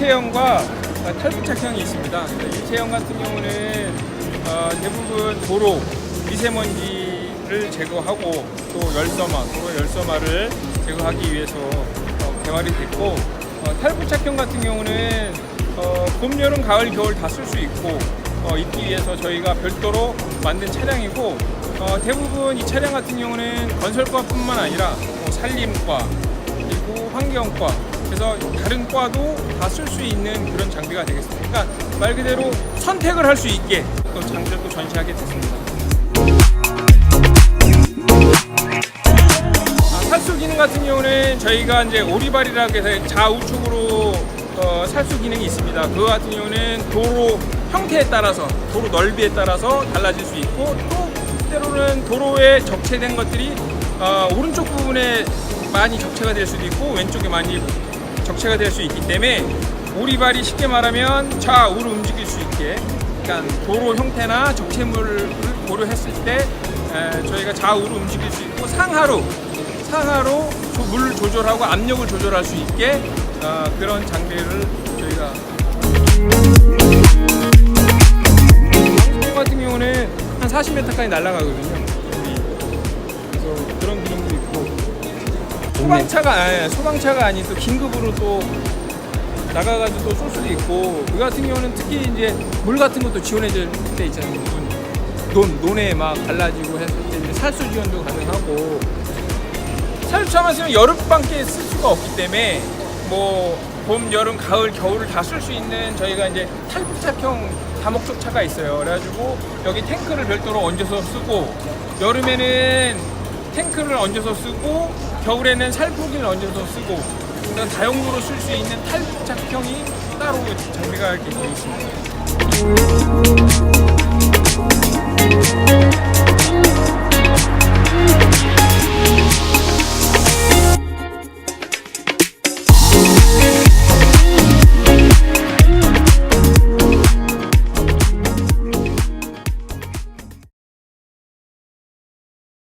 일체형과 어, 탈부착형이 있습니다. 일체형 같은 경우는 어, 대부분 도로 미세먼지를 제거하고 또 열섬화, 도로 열섬화를 제거하기 위해서 어, 개발이 됐고 어, 탈부착형 같은 경우는 어, 봄, 여름, 가을, 겨울 다 쓸 수 있고 어, 있기 위해서 저희가 별도로 만든 차량이고 어, 대부분 이 차량 같은 경우는 건설과뿐만 아니라 뭐 산림과 그리고 환경과 그래서 다른 과도 다 쓸 수 있는 그런 장비가 되겠습니다. 그러니까 말 그대로 선택을 할 수 있게 또 장비를 또 전시하게 됐습니다. 아, 살수 기능 같은 경우는 저희가 이제 오리발이라고 해서 좌우측으로 어, 살수 기능이 있습니다. 그거 같은 경우는 도로 형태에 따라서 도로 넓이에 따라서 달라질 수 있고 또 때로는 도로에 적체된 것들이 어, 오른쪽 부분에 많이 적체가 될 수도 있고 왼쪽에 많이 적체가 될 수 있기 때문에 오리발이 쉽게 말하면 좌우로 움직일 수 있게 그러니까 도로 형태나 적체물을 고려했을 때 에, 저희가 좌우로 움직일 수 있고 상하로 상하로 조- 물 조절하고 압력을 조절할 수 있게 어, 그런 장비를 저희가 같은 경우는 한 40m까지 날아가거든요. 소방차가 아니, 소방차가 아닌 또 긴급으로 또 나가가지고 또 쏠 수도 있고 그 같은 경우는 특히 이제 물 같은 것도 지원해 줄 때 있잖아요. 논 논에 막 갈라지고 했을 때 이제 살수 지원도 가능하고 살수차만 쓰면 여름밤께 쓸 수가 없기 때문에 뭐 봄, 여름, 가을, 겨울을 다 쓸 수 있는 저희가 이제 탈부착형 다목적 차가 있어요. 그래가지고 여기 탱크를 별도로 얹어서 쓰고 여름에는 탱크를 얹어서 쓰고 겨울에는 살포기를 얹어서 쓰고 그런 다용도로 쓸 수 있는 탈부착형이 따로 장비가 이렇게 되어 있습니다.